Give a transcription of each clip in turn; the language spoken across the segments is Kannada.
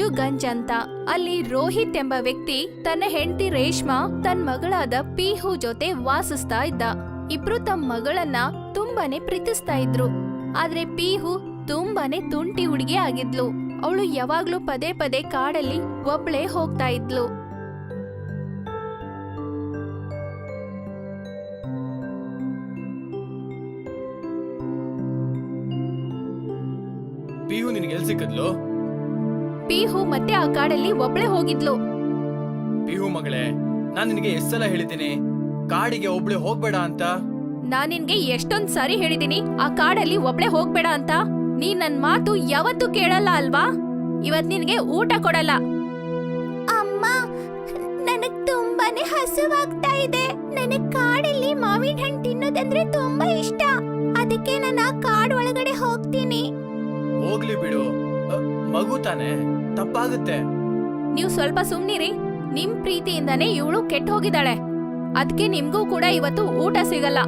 ರಾಜುಗಂಜ್ ಅಂತ. ಅಲ್ಲಿ ರೋಹಿತ್ ಎಂಬ ವ್ಯಕ್ತಿ ತನ್ನ ಹೆಂಡತಿ ರೇಷ್ಮಾ ತನ್ನ ಮಗಳಾದ ಪಿಹು ಜೊತೆ ವಾಸಿಸ್ತಾ ಇದ್ದ. ಇಬ್ರು ತಮ್ಮ ಮಗಳನ್ನ ತುಂಬಾನೇ ಪ್ರೀತಿಸ್ತಾ ಇದ್ರು. ಆದ್ರೆ ಪಿಹು ತುಂಬಾನೇ ತುಂಟಿ ಹುಡುಗಿ ಆಗಿದ್ಲು. ಅವಳು ಯಾವಾಗ್ಲೂ ಪದೇ ಪದೇ ಕಾಡಲ್ಲಿ ಒಬ್ಳೆ ಹೋಗ್ತಾ ಇದ್ಲು. ಪಿಹು ನಿನ್ಗೆ ಎಲ್ ಸಿಕ್ಕದ್ಲು? ಪೀಹು ಮತ್ತೆ ಆ ಕಾಡಲ್ಲಿ ಒಬ್ಳೆ ಹೋಗಿದ್ಲು. ಪಿಹು ಮಗಳೇ ನಾನ್ ನಿನಗೆ ಎಷ್ಟ್ ಸಲ ಹೇಳಿದ್ದೀನಿ? ಕಾಡಿಗೆ ಒಬ್ಳೆ ಹೋಗ್ಬೇಡ ಅಂತ? ನಾನ್ ನಿನ್ಗೆ ಎಷ್ಟೊಂದ್ ಸಾರಿ ಹೇಳಿದೀನಿ ಆ ಕಾಡಲ್ಲಿ ಒಬ್ಳೆ ಹೋಗ್ಬೇಡ ಅಂತ. ನೀನ್ ನನ್ ಮಾತು ಯಾವತ್ತೂ ಕೇಳಲ್ಲ ಅಲ್ವಾ? ಇವತ್ ನಿನ್ಗೆ ಊಟ ಕೊಡಲ್ಲ. ಅಮ್ಮ ನನಗ್ ತುಂಬಾನೇ ಹಸುವಾಗ್ತಾ ಇದೆ. ನನಗ್ ಕಾಡಲ್ಲಿ ಮಾವಿನ ಹಣ್ಣು ತಿನ್ನೋದಂದ್ರೆ ತುಂಬಾ ಇಷ್ಟ. ಅದಕ್ಕೆ ನಾನು ಆ ಕಾಡ್ ಒಳಗಡೆ ಹೋಗ್ತೀನಿ. ಹೋಗ್ಲಿ ಬಿಡು. ಅ, ಮಗು ತಾನೆ. ತಪ್ಪಾಗುತ್ತೆ. ನೀವು ಸ್ವಲ್ಪ ಸುಮ್ನಿರಿ. ನಿಮ್ ಪ್ರೀತಿಯಿಂದಾನೇ ಇವಳು ಕೆಟ್ಟ ಹೋಗಿದ್ದಾಳೆ ಅದಕ್ಕೆ ನಿಮ್ಗೂ ಕೂಡ ಇವತ್ತು ಊಟ ಸಿಗಲ್ಲ.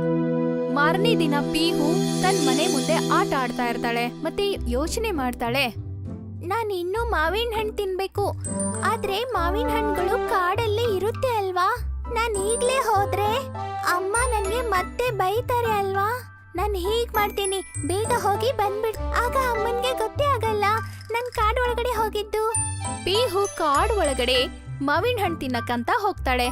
ಮಾರನೇ ದಿನ ಪೀಹು ತನ್ ಮನೆ ಮುಂದೆ ಆಟ ಆಡ್ತಾ ಇರ್ತಾಳೆ, ಮತ್ತೆ ಯೋಚನೆ ಮಾಡ್ತಾಳೆ. ನಾನು ಇನ್ನೂ ಮಾವಿನ ಹಣ್ಣು ತಿನ್ಬೇಕು. ಆದ್ರೆ ಮಾವಿನ ಹಣ್ಣುಗಳು ಕಾಡಲ್ಲೇ ಇರುತ್ತೆ ಅಲ್ವಾ? ನಾನು ಈಗ್ಲೇ ಹೋದ್ರೆ ಅಮ್ಮ ನನ್ಗೆ ಮತ್ತೆ ಬೈತಾರೆ ಅಲ್ವಾ? ನಾನು ಹೀಗ್ ಮಾಡ್ತೀನಿ. ಬೇಗ ಹೋಗಿ ಬಂದ್ಬಿಡ್. ಆಗ ಅಮ್ಮನ್ಗೆ ಗೊತ್ತೇ ಆಗಲ್ಲ. ನನ್ ಕಾಡ್ ಒಳಗಡೆ ಹೋಗಿದ್ದು. ಪೀಹು ಕಾಡ್ ಒಳಗಡೆ ಮಾವಿನ ಹಣ್ಣು ತಿನ್ನಕಂತ ಹೋಗ್ತಾಳೆ.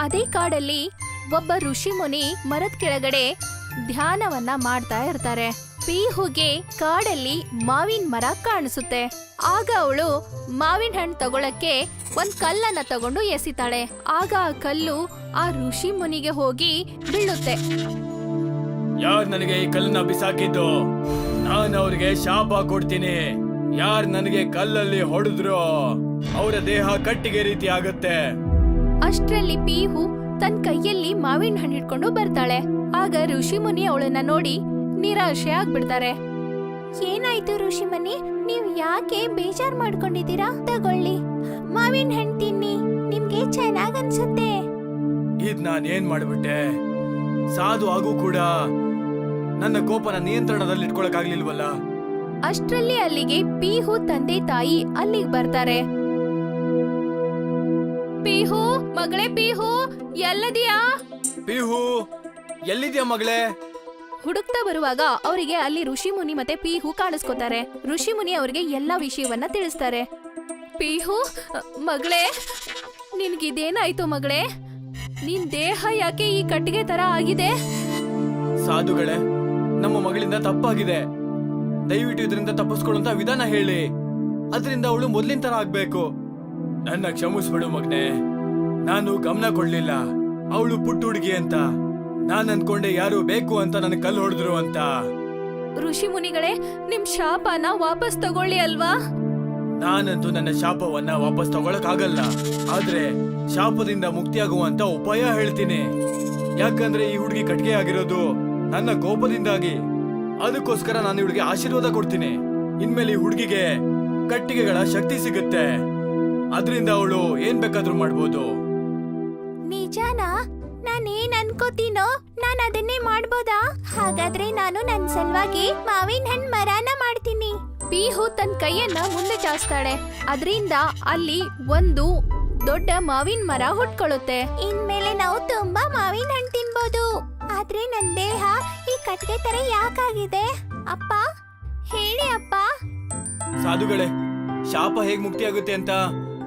ಅದೇ ಕಾಡಲ್ಲಿ ಒಬ್ಬ ಋಷಿ ಮುನಿ ಮರದ ಕೆಳಗಡೆ ಧ್ಯಾನವನ್ನ ಮಾಡ್ತಾ ಇರ್ತಾರೆ. ಪೀಹುಗೆ ಕಾಡಲ್ಲಿ ಮಾವಿನ ಮರ ಕಾಣಿಸುತ್ತೆ. ಆಗ ಅವಳು ಮಾವಿನ ಹಣ್ಣು ತಗೊಳಕ್ಕೆ ಒಂದ್ ಕಲ್ಲನ್ನ ತಗೊಂಡು ಎಸಿತಾಳೆ. ಆಗ ಆ ಕಲ್ಲು ಆ ಋಷಿ ಮುನಿಗೆ ಹೋಗಿ ಬೀಳುತ್ತೆ. ಯಾರ್ ನನಗೆ ಈ ಕಲ್ಲನ್ನ ಬಿಸಾಕಿದ್ದು? ನಾನು ಅವ್ರಿಗೆ ಶಾಪ ಕೊಡ್ತೀನಿ. ಯಾರ್ ನನಗೆ ಕಲ್ಲಲ್ಲಿ ಹೊಡೆದ್ರು ಅವರ ದೇಹ ಕಟ್ಟಿಗೆ ರೀತಿ ಆಗುತ್ತೆ. ಅಷ್ಟ್ರಲ್ಲಿ ಪೀಹು ತನ್ನ ಕೈಯಲ್ಲಿ ಮಾವಿನ ಹಣ್ಣು ಹಿಡ್ಕೊಂಡು ಬರ್ತಾಳೆ. ಆಗ ಋಷಿಮುನಿ ಅವಳನ್ನ ನೋಡಿ ನಿರಾಶೆ ಆಗ್ಬಿಡ್ತಾರೆ. ಏನಾಯ್ತು ಋಷಿಮುನಿ? ನೀವ್ ಯಾಕೆ ಬೇಜಾರ್ ಮಾಡ್ಕೊಂಡಿದ್ದೀರಾ? ತಗೊಳ್ಳಿ. ಮಾವಿನ ಹಣ್ಣು ತಿನ್ನಿ. ನಿಮ್ಗೆ ಚೆನ್ನಾಗ್ ಅನ್ಸುತ್ತೆ. ಇದ್ ನಾನೇನ್ ಏನ್ ಮಾಡ್ಬಿಟ್ಟೆ? ಸಾಧು ಆಗು ಕೂಡ ನನ್ನ ಕೋಪನ ನಿಯಂತ್ರಣದಲ್ಲಿ ಇಟ್ಕೊಳಕಾಗ್ಲಿಲ್ವಲ್ಲ ಅಷ್ಟರಲ್ಲಿ ಅಲ್ಲಿಗೆ ಪೀಹು ತಂದೆ ತಾಯಿ ಅಲ್ಲಿಗೆ ಬರ್ತಾರೆ. ಪೀಹು ಮಗಳೇ ಪೀಹು ಎಲ್ಲದಿಯಾ? ಪಿಹು ಎಲ್ಲಿದ್ಯಾ ಮಗಳೇ? ಹುಡುಕ್ತಾ ಬರುವಾಗ ಅವರಿಗೆ ಅಲ್ಲಿ ಋಷಿ ಮುನಿ ಮತ್ತೆ ಪೀಹು ಕಾಣಿಸ್ಕೋತಾರೆ. ಋಷಿಮುನಿ ಅವರಿಗೆ ಎಲ್ಲಾ ವಿಷಯವನ್ನ ತಿಳಿಸ್ತಾರೆ. ಪೀಹು ಮಗಳೇ ನಿನ್ಗಿದೇನಾಯ್ತು ಮಗಳೇ? ನಿನ್ ದೇಹ ಯಾಕೆ ಈ ಕಟ್ಟಿಗೆ ತರ ಆಗಿದೆ? ಸಾಧುಗಳೇ ನಮ್ಮ ಮಗಳಿಂದ ತಪ್ಪಾಗಿದೆ. ದಯವಿಟ್ಟು ಇದರಿಂದ ತಪ್ಪಿಸ್ಕೊಳ್ಳುವಂತ ವಿಧಾನ ಹೇಳಿ. ಅದರಿಂದ ಅವಳು ಮೊದ್ಲಿನ ತರ ಆಗ್ಬೇಕು. ನನ್ನ ಕ್ಷಮಿಸ್ಬಿಡು ಮಗ್ನೆ. ನಾನು ಗಮನ ಕೊಡ್ಲಿಲ್ಲ. ಅವಳು ಪುಟ್ಟ ಹುಡುಗಿ ಅಂತ. ನಾನ್ ಅನ್ಕೊಂಡೆ ಯಾರು ಬೇಕು ಅಂತ ನನ್ನ ಕಲ್ಲು ಹೊಡೆದ್ರು ಅಂತ. ಋಷಿ ಮುನಿಗಳೇ ನಿಮ್ ಶಾಪನ ವಾಪಸ್ ತಗೊಳ್ಳಿ ಅಲ್ವಾ? ನಾನಂತೂ ನನ್ನ ಶಾಪವನ್ನ ವಾಪಸ್ ತಗೊಳಕ್ ಆಗಲ್ಲ ಆದ್ರೆ ಶಾಪದಿಂದ ಮುಕ್ತಿಯಾಗುವಂತ ಉಪಾಯ ಹೇಳ್ತೀನಿ. ಯಾಕಂದ್ರೆ ಈ ಹುಡುಗಿ ಕಟ್ಗೆ ಆಗಿರೋದು ನನ್ನ ಕೋಪದಿಂದಾಗಿ ಅದಕ್ಕೋಸ್ಕರ ನಾನು ಇವಳಿಗೆ ಆಶೀರ್ವಾದ ಕೊಡ್ತೀನಿ. ಇನ್ಮೇಲೆ ಈ ಹುಡುಗಿಗೆ ಕಟ್ಟಿಗೆಗಳ ಶಕ್ತಿ ಸಿಗುತ್ತೆ. ಅದರಿಂದ ಅವಳು ಏನ್ ಬೇಕಾದ್ರೂ ಮಾಡ್ಬೋದು. ನಾನು ನಾನೇನ್ ಅನ್ಕೋತೀನೋ? ನಾನು ಅದನ್ನೇ ಮಾಡ್ಬೋದಾ? ಹಾಗಾದ್ರೆ ನಾನು ನನ್ನ ಸಲುವಾಗಿ ಮಾವಿನ ಹಣ್ಣು ಮರನ ಮಾಡ್ತೀನಿ. ಪೀಹು ತನ್ನ ಕೈಯನ್ನ ಮುಂದೆ ಚಾಚ್ತಾಳೆ. ಅದರಿಂದ ಅಲ್ಲಿ ಒಂದು ದೊಡ್ಡ ಮಾವಿನ ಮರ ಹುಟ್ಕೊಳ್ಳುತ್ತೆ. ಇನ್ಮೇಲೆ ನಾವು ತುಂಬಾ ಮಾವಿನ ಹಣ್ಣು ತಿನ್ಬೋದು. ಆದ್ರೆ ನನ್ ದೇಹ ಈ ಕಟ್ಗೆ ತರ ಯಾಕಾಗಿದೆ? ಅಪ್ಪ ಹೇಳಿ ಅಪ್ಪ. ಸಾಧುಗಳೇ ಶಾಪ ಹೇಗ್ ಮುಕ್ತಿಯಾಗುತ್ತೆ ಅಂತ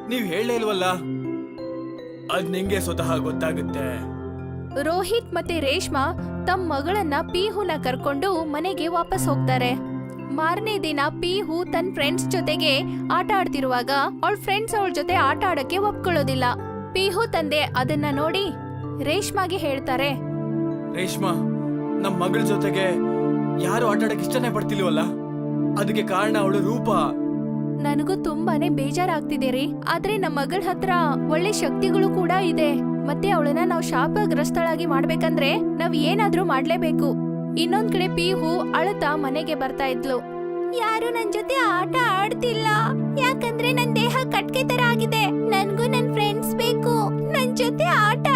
ನೀವ್ ಹೇಳೇ ಇಲ್ವಲ್ಲ? ಅದ್ ನಿಂಗೆ ಸ್ವತಃ ಗೊತ್ತಾಗುತ್ತೆ. ರೋಹಿತ್ ಮತ್ತೆ ರೇಷ್ಮಾ ತಮ್ಮ ಮಗಳನ್ನ ಪೀಹುನ ಕರ್ಕೊಂಡು ಮನೆಗೆ ವಾಪಸ್ ಹೋಗ್ತಾರೆ. ಮಾರನೇ ದಿನ ಪೀಹು ತನ್ನ ಫ್ರೆಂಡ್ಸ್ ಜೊತೆಗೆ ಆಟ ಆಡ್ತಿರುವಾಗ ಅವಳ ಫ್ರೆಂಡ್ಸ್ ಅವಳ ಜೊತೆ ಆಟ ಆಡಕ್ಕೆ ಒಪ್ಕೊಳ್ಳೋದಿಲ್ಲ. ಪೀಹು ತಂದೆ ಅದನ್ನ ನೋಡಿ ರೇಷ್ಮಾಗೆ ಹೇಳ್ತಾರೆ ರೇಷ್ಮಾ, ನಮ್ ಮಗಳ ಜೊತೆಗೆ ಯಾರು ಆಟ ಇಷ್ಟನೇ ಪಡ್ತಿಲ್ವಲ್ಲ? ಅದಕ್ಕೆ ಕಾರಣ ಅವಳ ರೂಪ. ನನಗೂ ತುಂಬಾನೇ ಬೇಜಾರಾಗ್ತಿದೆ ರೀ. ಆದ್ರೆ ನಮ್ಮ ಮಗಳ ಹತ್ರ ಒಳ್ಳೆ ಶಕ್ತಿಗಳು ಕೂಡ ಇದೆ. ಮತ್ತೆ ಅವಳನ್ನ ನಾವು ಶಾಪಗ್ರಸ್ತಳಾಗಿ ಮಾಡ್ಬೇಕಂದ್ರೆ ನಾವ್ ಏನಾದ್ರೂ ಮಾಡ್ಲೇಬೇಕು. ಇನ್ನೊಂದ್ ಕಡೆ ಪೀಹು ಅಳತಾ ಮನೆಗೆ ಬರ್ತಾ ಇದ್ಲು. ಯಾರು ನನ್ ಜೊತೆ ಆಟ ಆಡ್ತಿಲ್ಲ. ಯಾಕಂದ್ರೆ ನನ್ ದೇಹ ಕಟ್ಕೆ ತರ ಆಗಿದೆ. ನನ್ಗೂ ನನ್ ಫ್ರೆಂಡ್ಸ್ ಬೇಕು. ನನ್ ಜೊತೆ ಆಟ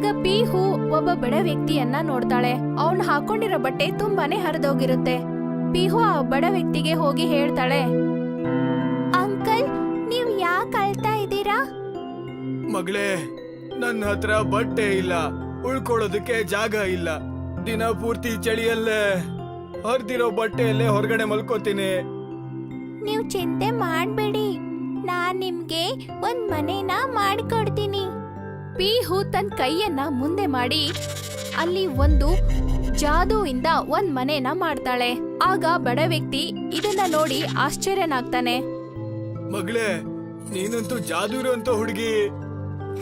ಆಗ ಪೀಹು ಒಬ್ಬ ಬಡ ವ್ಯಕ್ತಿಯನ್ನ ನೋಡ್ತಾಳೆ. ಅವನ್ ಹಾಕೊಂಡಿರೋ ಬಟ್ಟೆ ತುಂಬಾನೇ ಹರಿದೋಗಿರುತ್ತೆ. ಪಿಹು ಆ ಬಡ ವ್ಯಕ್ತಿಗೆ ಹೋಗಿ ಹೇಳ್ತಾಳೆ ಅಂಕಲ್ ನೀವ್ ಯಾಕೆ ಅಳ್ತಾ ಇದ್ದೀರಾ? ಮಗಳೇ ನನ್ನ ಹತ್ರ ಬಟ್ಟೆ ಇಲ್ಲ. ಉಳ್ಕೊಳ್ಳೋದಕ್ಕೆ ಜಾಗ ಇಲ್ಲ. ದಿನ ಪೂರ್ತಿ ಚಳಿಯಲ್ಲೇ ಹರಿದಿರೋ ಬಟ್ಟೆಯಲ್ಲೇ ಹೊರಗಡೆ ಮಲ್ಕೋತೀನಿ. ನೀವು ಚಿಂತೆ ಮಾಡಬೇಡಿ. ನಾನ್ ನಿಮ್ಗೆ ಒಂದ್ ಮನೆನ ಮಾಡ್ಕೊಡ್ತೀನಿ. ಪಿಹು ತನ್ನ ಕೈಯನ್ನ ಮುಂದೆ ಮಾಡಿ ಅಲ್ಲಿ ಒಂದು ಜಾದೂಯಿಂದ ಒಂದ್ ಮನೆನ ಮಾಡ್ತಾಳೆ. ಆಗ ಬಡ ವ್ಯಕ್ತಿ ಇದನ್ನ ನೋಡಿ ಆಶ್ಚರ್ಯನಾಗ್ತಾನೆ. ಮಗಳೇ ನೀನಂತೂ ಜಾದೂರು ಅಂತ ಹುಡುಗಿ.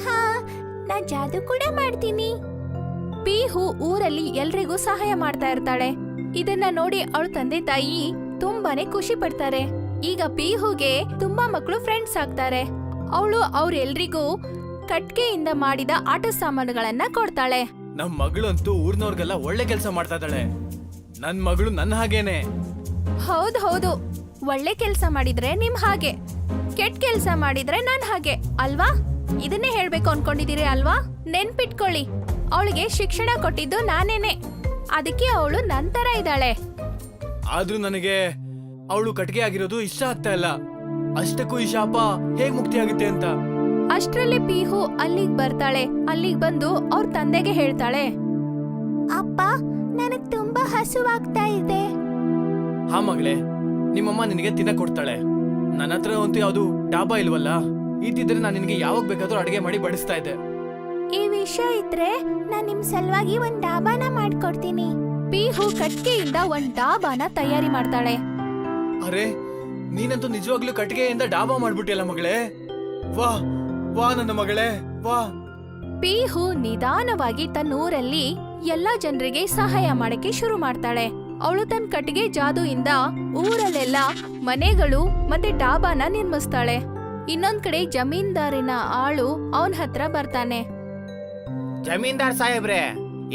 ಹಾ ನಾ ಜಾದೂ ಕೂಡ ಮಾಡ್ತೀನಿ. ಪೀಹು ಊರಲ್ಲಿ ಎಲ್ರಿಗೂ ಸಹಾಯ ಮಾಡ್ತಾ ಇರ್ತಾಳೆ. ಇದನ್ನ ನೋಡಿ ಅವಳ ತಂದೆ ತಾಯಿ ತುಂಬಾನೇ ಖುಷಿ ಪಡ್ತಾರೆ. ಈಗ ಪೀಹುಗೆ ತುಂಬಾ ಮಕ್ಕಳು ಫ್ರೆಂಡ್ಸ್ ಆಗ್ತಾರೆ. ಅವಳು ಅವ್ರೆಲ್ರಿಗೂ ಕಟ್ಕೆಯಿಂದ ಮಾಡಿದ ಆಟ ಸಾಮಾನುಗಳನ್ನ ಕೊಡ್ತಾಳೆ. ನಮ್ ಮಗಳಂತೂ ಊರ್ನವ್ರಿಗೆಲ್ಲ ಒಳ್ಳೆ ಕೆಲಸ ಮಾಡ್ತಾ ಇದ್ದಾಳೆ. ನನ್ ಮಗಳು ನನ್ನ ಹಾಗೇನೆ. ಹೌದ್ ಹೌದು. ಒಳ್ಳೆ ಕೆಲಸ ಮಾಡಿದ್ರೆ ನಿಮ್ ಹಾಗೆ. ಕೆಟ್ಟ ಕೆಲಸ ಮಾಡಿದ್ರೆ ನಾನ್ ಹಾಗೆ ಅಲ್ವಾ? ಇದನ್ನೇ ಹೇಳ್ಬೇಕು ಅನ್ಕೊಂಡಿದೀರಿ ಅಲ್ವಾ? ನೆನ್ಪಿಟ್ಕೊಳ್ಳಿ. ಅವಳಿಗೆ ಶಿಕ್ಷಣ ಕೊಟ್ಟಿದ್ದು ನಾನೇನೆ. ಅದಕ್ಕೆ ಅವಳು ನಂತರ ಇದ್ದಾಳೆ. ಆದ್ರೂ ನನಗೆ ಅವಳು ಕಟ್ಗೆ ಆಗಿರೋದು ಇಷ್ಟ ಆಗ್ತಾ ಇಲ್ಲ. ಅಷ್ಟಕ್ಕೂ ಈ ಶಾಪ ಹೇಗ್ ಮುಕ್ತಿ ಆಗುತ್ತೆ ಅಂತ. ಅಷ್ಟ್ರಲ್ಲಿ ಪಿಹು ಅಲ್ಲಿಗ್ ಬರ್ತಾಳೆ. ಅಲ್ಲಿಗ್ ಬಂದು ಅವ್ರ ತಂದೆಗೆ ಹೇಳ್ತಾಳೆ. ಅಪ್ಪ ನನಗ್ ತುಂಬಾ ಹಸುವಾಗ್ತಾ ಇದೆ. ಹಾ ಮಗಳೇ ನಿಮ್ಮಮ್ಮ ನಿನಗೆ ತಿನ್ನ ಕೊಡ್ತಾಳೆ. ನನ್ನ ಹತ್ರ ಅಂತೂ ಯಾವ್ದು ಡಾಬಾ ಇಲ್ವಲ್ಲ? ಇದ್ದಿದ್ರೆ ನಾನು ನಿನಗೆ ಯಾವಾಗ ಬೇಕಾದ್ರೂ ಅಡಿಗೆ ಮಾಡಿ ಬಡಿಸ್ತಾ ಇದ್ದೆ. ಈ ವಿಷಯ ಇದ್ರೆ ನಾನ್ ನಿಮ್ ಸಲುವಾಗಿ ಒಂದ್ ಡಾಬಾನ ಮಾಡ್ಕೊಡ್ತೀನಿ. ಪಿಹು ಕಟ್ಕೆಯಿಂದ ಒಂದ್ ಡಾಬಾನ ತಯಾರಿ ಮಾಡ್ತಾಳೆ. ಅರೆ ನೀನಂತೂ ನಿಜವಾಗ್ಲೂ ಕಟ್ಟಿಗೆಯಿಂದ ಡಾಬಾ ಮಾಡ್ಬಿಟ್ಟಿಲ್ಲ ಮಗಳೇ? ವಾ ವಾ ನನ್ನ ಮಗಳೇ ವಾ. ಪಿಹು ನಿಧಾನವಾಗಿ ತನ್ನ ಊರಲ್ಲಿ ಎಲ್ಲಾ ಜನರಿಗೆ ಸಹಾಯ ಮಾಡಕ್ಕೆ ಶುರು ಮಾಡ್ತಾಳೆ. ಅವಳು ತನ್ನ ಕಟ್ಟಿಗೆ ಜಾದೂಯಿಂದ ಊರಲ್ಲೆಲ್ಲ ಮನೆಗಳು ಮತ್ತೆ ಡಾಬಾನ ನಿರ್ಮಿಸ್ತಾಳೆ. ಇನ್ನೊಂದ್ ಕಡೆ ಜಮೀನ್ದಾರಿನ ಆಳು ಅವನ ಹತ್ರ ಬರ್ತಾನೆ. ಜಮೀನ್ದಾರ್ ಸಾಹೇಬ್ರೆ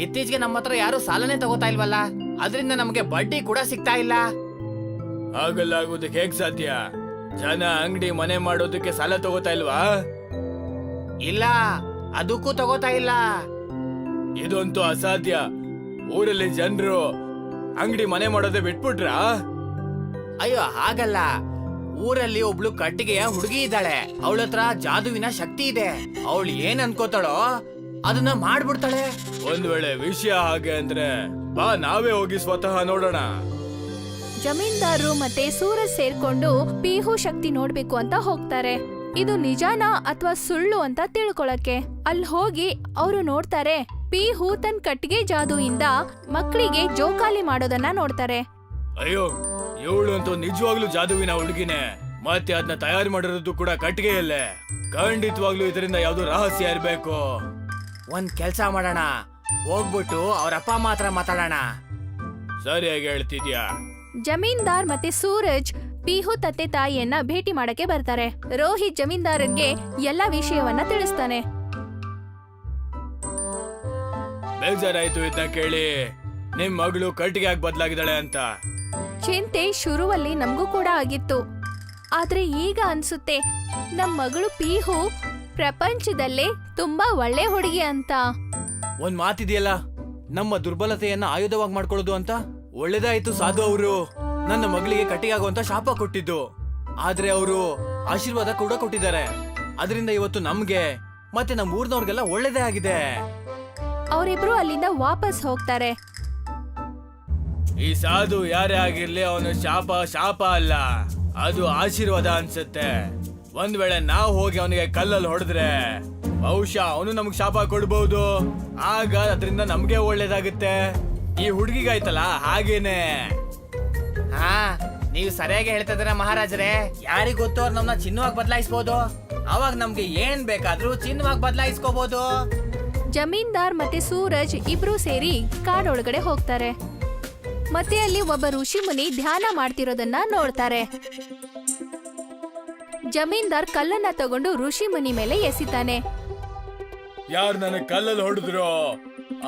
ಇತ್ತೀಚೆಗೆ ನಮ್ಮ ಹತ್ರ ಯಾರು ಸಾಲನೇ ತಗೋತಾ ಇಲ್ವಲ್ಲ? ಅದರಿಂದ ನಮಗೆ ಬಡ್ಡಿ ಕೂಡ ಸಿಗ್ತಾ ಇಲ್ಲ. ಆಗಲ್ಲಾಗೋದಕ್ಕೆ ಹೇಗ್ ಸಾಧ್ಯ? ಜನ ಅಂಗಡಿ ಮನೆ ಮಾಡೋದಕ್ಕೆ ಸಾಲ ತಗೋತಾ ಇಲ್ವಾ? ಇಲ್ಲ ಅದಕ್ಕೂ ತಗೋತಾ ಇಲ್ಲ. ಇದಂತೂ ಅಸಾಧ್ಯ. ಊರಲ್ಲಿ ಜನರು ಅಂಗಡಿ ಮನೆ ಮಾಡೋದೇ ಬಿಟ್ಬಿಟ್ರಾ? ಅಯ್ಯೋ ಹಾಗಲ್ಲ. ಊರಲ್ಲಿ ಒಬ್ಳು ಕಟ್ಟಿಗೆಯ ಹುಡುಗಿ ಇದ್ದಾಳೆ. ಅವಳ ಹತ್ರ ಜಾದುವಿನ ಶಕ್ತಿ ಇದೆ. ಅವಳು ಏನ್ ಅನ್ಕೋತಾಳೋ ಅದನ್ನ ಮಾಡ್ಬಿಡ್ತಾಳೆ. ಒಂದ್ ವೇಳೆ ವಿಷಯ ಹಾಗೆ ಅಂದ್ರೆ ಬಾ ನಾವೇ ಹೋಗಿ ಸ್ವತಃ ನೋಡೋಣ. ಜಮೀನ್ದಾರರು ಮತ್ತೆ ಸೂರಜ್ ಸೇರ್ಕೊಂಡು ಪಿಹು ಶಕ್ತಿ ನೋಡ್ಬೇಕು ಅಂತ ಹೋಗ್ತಾರೆ. ಇದು ನಿಜಾನಾ ಅಥವಾ ಸುಳ್ಳು ಅಂತ ತಿಳ್ಕೊಳಕ್ಕೆ? ಅಲ್ಲಿ ಹೋಗಿ ಅವರು ನೋಡ್ತಾರೆ ಪಿಹು ತನ್ ಕಟ್ಟಿಗೆ ಜಾದೂಯಿಂದ ಮಕ್ಕಳಿಗೆ ಜೋಕಾಲಿ ಮಾಡೋದನ್ನ ನೋಡ್ತಾರೆ. ಅಯ್ಯೋ ಇವಳು ಅಂತೂ ನಿಜವಾಗ್ಲೂ ಜಾದುವಿನ ಹುಡುಗಿನೇ. ಮತ್ತೆ ಅದನ್ನ ತಯಾರು ಮಾಡಿರೋದು ಕೂಡ ಕಟ್ಟಿಗೆಯಲ್ಲೇ. ಖಂಡಿತವಾಗ್ಲೂ ಇದರಿಂದ ಯಾವ್ದು ರಹಸ್ಯ ಇರ್ಬೇಕು. ಒಂದ್ ಕೆಲ್ಸ ಮಾಡೋಣ. ಹೋಗ್ಬಿಟ್ಟು ಅವ್ರ ಅಪ್ಪ ಮಾತ್ರ ಮಾತಾಡೋಣ. ಸರಿಯಾಗಿ ಹೇಳ್ತಿದ್ಯಾ? ಜಮೀನ್ದಾರ್ ಮತ್ತೆ ಸೂರಜ್ ಪಿಹು ತತ್ತೆ ತಾಯಿಯನ್ನ ಭೇಟಿ ಮಾಡಕ್ಕೆ ಬರ್ತಾರೆ. ರೋಹಿತ್ ಜಮೀನ್ದಾರನ್ಗೆ ಎಲ್ಲಾ ವಿಷಯವನ್ನ ತಿಳಿಸ್ತಾನೆ. ಬೇಜಾರಾಯ್ತು ಇದನ್ನ ಕೇಳಿ. ನಿಮ್ ಮಗಳು ಕಟ್ಟಿಗೆ ಆಗಿ ಬದ್ಲಾಗಿದ್ದಾಳೆ ಅಂತ. ಚಿಂತೆ ಶುರುವಲ್ಲಿ ನಮಗೂ ಕೂಡ ಆಗಿತ್ತು. ಆದ್ರೆ ಈಗ ಅನ್ಸುತ್ತೆ ನಮ್ ಮಗಳು ಪಿಹು ಪ್ರಪಂಚದಲ್ಲೇ ತುಂಬಾ ಒಳ್ಳೆ ಹುಡುಗಿ ಅಂತ. ಒಂದ್ ಮಾತಿದೆಯಲ್ಲ ನಮ್ಮ ದುರ್ಬಲತೆಯನ್ನ ಆಯುಧವಾಗಿ ಮಾಡ್ಕೊಳ್ಳೋದು ಅಂತ? ಒಳ್ಳೇದಾಯ್ತು ಸಾಧು ಅವರು. ನನ್ನ ಮಗಳಿಗೆ ಕಟ್ಟಿಗಾಗುವಂತ ಶಾಪ ಕೊಟ್ಟಿದ್ದು. ಆದ್ರೆ ಅವರು ಆಶೀರ್ವಾದ ಕೂಡ ಕೊಟ್ಟಿದ್ದಾರೆ. ಅದರಿಂದ ಇವತ್ತು ನಮ್ಗೆ ಮತ್ತೆ ನಮ್ಮ ಊರ್ನವ್ರಿಗೆಲ್ಲ ಒಳ್ಳೇದೇ ಆಗಿದೆ. ಅವರಿಬ್ರು ಅಲ್ಲಿಂದ ವಾಪಸ್ ಹೋಗ್ತಾರೆ. ಈ ಸಾಧು ಯಾರೇ ಆಗಿರ್ಲಿ ಅವನು ಶಾಪ ಶಾಪ ಅಲ್ಲ. ಅದು ಆಶೀರ್ವಾದ ಅನ್ಸುತ್ತೆ. ಒಂದ್ ವೇಳೆ ನಾವು ಹೋಗಿ ಅವನಿಗೆ ಕಲ್ಲಲ್ಲಿ ಹೊಡೆದ್ರೆ ಬಹುಶಃ ಅವನು ನಮ್ಗೆ ಶಾಪ ಕೊಡ್ಬಹುದು ಆಗ ಅದರಿಂದ ನಮ್ಗೆ ಒಳ್ಳೇದಾಗುತ್ತೆ. ಈ ಹುಡುಗಿಗಾಯ್ತಲ್ಲ ಹಾಗೇನೆ. ಹಾ ನೀವು ಸರಿಯಾಗಿ ಹೇಳ್ತಾ ಮಹಾರಾಜರೇ? ಯಾರಿಗ್ ಗೊತ್ತು ಅವ್ರು ನಮ್ಮನ್ನ ಚಿನ್ನವಾಗಿ ಬದಲಾಯಿಸಬಹುದು ಅವಾಗ ನಮ್ಗೆ ಏನ್ ಬೇಕಾದ್ರೂ ಚಿನ್ನವಾಗಿ ಬದಲಾಯಿಸ್ಕೋಬಹುದು ಜಮೀನ್ದಾರ್ ಮತ್ತೆ ಸೂರಜ್ ಇಬ್ರು ಸೇರಿ ಕಾಡೊಳಗಡೆ ಹೋಗ್ತಾರೆ. ಮತ್ತೆ ಅಲ್ಲಿ ಒಬ್ಬ ಋಷಿ ಮುನಿ ಧ್ಯಾನ ಮಾಡ್ತಿರೋದನ್ನ ನೋಡ್ತಾರೆ. ಜಮೀನ್ದಾರ್ ಕಲ್ಲನ್ನ ತಗೊಂಡು ಋಷಿ ಮುನಿ ಮೇಲೆ ಎಸಿತಾನೆ. ಯಾರು ನನ್ನ ಕಲ್ಲಲ್ಲಿ ಹೊಡೆದ್ರು?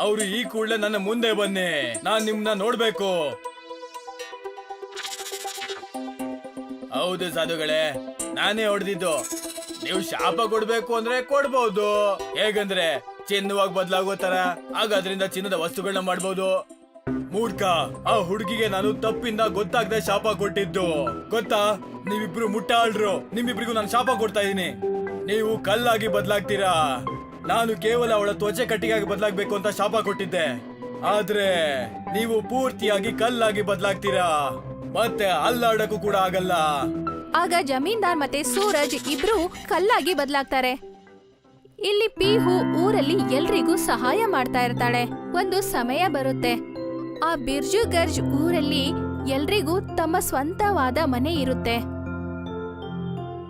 ಅವ್ರು ಈ ಕೂಡಲೇ ನನ್ನ ಮುಂದೆ ಬನ್ನಿ. ನಾನ್ ನಿಮ್ನ ನೋಡ್ಬೇಕು. ಹೌದು ಸಾಧುಗಳೇ, ನಾನೇ ಹೊಡೆದಿದ್ದು. ನೀವು ಶಾಪ ಕೊಡ್ಬೇಕು ಅಂದ್ರೆ ಕೊಡ್ಬಹುದು ಹೇಗಂದ್ರೆ, ಚಿನ್ನವಾಗಿ ಬದಲಾಗೋ ತರ. ಆಗ ಅದರಿಂದ ಚಿನ್ನದ ವಸ್ತುಗಳನ್ನ ಮಾಡ್ಬೋದು. ಮೂರ್ಖ, ಆ ಹುಡುಗಿಗೆ ನಾನು ತಪ್ಪಿಂದ ಗೊತ್ತಾಗದೆ ಶಾಪ ಕೊಟ್ಟಿದ್ದು. ಗೊತ್ತಾ? ನೀವಿಬ್ರು ಮುಟ್ಟಾಳ್ರು. ನಿಮ್ಮಿಬ್ರಿಗೂ ನಾನು ಶಾಪ ಕೊಡ್ತಾ ಇದ್ದೀನಿ. ನೀವು ಕಲ್ಲಾಗಿ ಬದಲಾಗ್ತೀರಾ? ನಾನು ಕೇವಲ ಅವಳ ತ್ವಚೆ ಕಟ್ಟಿಗಾಗಿ ಬದಲಾಗ್ಬೇಕು ಅಂತ ಶಾಪ ಕೊಟ್ಟಿದ್ದೆ. ಆದ್ರೆ, ನೀವು ಪೂರ್ತಿಯಾಗಿ ಕಲ್ಲಾಗಿ ಬದಲಾಗ್ತೀರಾ? ಮತ್ತೆ ಅಲ್ಲಾಡಕ್ಕೂ ಕೂಡ ಆಗಲ್ಲ. ಆಗ ಜಮೀನ್ದಾರ್ ಮತ್ತೆ ಸೂರಜ್ ಇಬ್ರು ಕಲ್ಲಾಗಿ ಬದಲಾಗ್ತಾರೆ. ಇಲ್ಲಿ ಪೀಹು ಊರಲ್ಲಿ ಎಲ್ರಿಗೂ ಸಹಾಯ ಮಾಡ್ತಾ ಇರ್ತಾಳೆ. ಒಂದು ಸಮಯ ಬರುತ್ತೆ. ಆ ಬಿರ್ಜು ಗರ್ಜ್ ಊರಲ್ಲಿ ಎಲ್ರಿಗೂ ತಮ್ಮ ಸ್ವಂತವಾದ ಮನೆ ಇರುತ್ತೆ.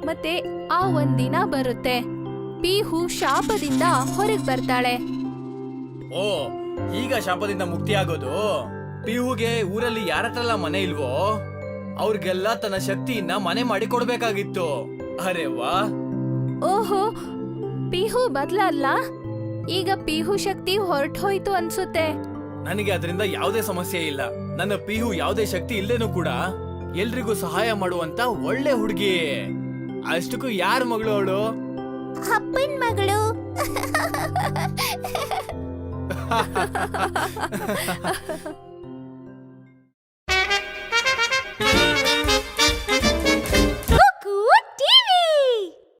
ಮತ್ತೆ ಆ ಒಂದಿನ ಬರುತ್ತೆ. ಪೀಹು ಶಾಪದಿಂದ ಹೊರಗ್ ಬರ್ತಾಳೆ. ಓ ಈಗ ಶಾಪದಿಂದ ಮುಕ್ತಿ ಆಗೋದು ಪಿಹುಗೆ ಊರಲ್ಲಿ ಯಾರತ್ರಲ್ಲ ಮನೆ ಇಲ್ವೋ ಅವ್ರಿಗೆಲ್ಲ ತನ್ನ ಶಕ್ತಿಯಿಂದ ಮನೆ ಮಾಡಿ ಕೊಡ್ಬೇಕಾಗಿತ್ತು. ಅರೆ ವಾ. ಓಹೋ ಪಿಹು ಬದ್ಲಲ್ಲ? ಈಗ ಪಿಹು ಶಕ್ತಿ ಹೊರಟೋಯ್ತು ಅನ್ಸುತ್ತೆ. ನನಗೆ ಅದರಿಂದ ಯಾವುದೇ ಸಮಸ್ಯೆ ಇಲ್ಲ. ನನ್ನ ಪಿಹು ಯಾವುದೇ ಶಕ್ತಿ ಇಲ್ದೇನೂ ಕೂಡ ಎಲ್ರಿಗೂ ಸಹಾಯ ಮಾಡುವಂತ ಒಳ್ಳೆ ಹುಡುಗಿ. ಅಷ್ಟಕ್ಕೂ ಯಾರ ಮಗಳು ಅವಳು? ಅಪ್ಪನ ಮಗಳು.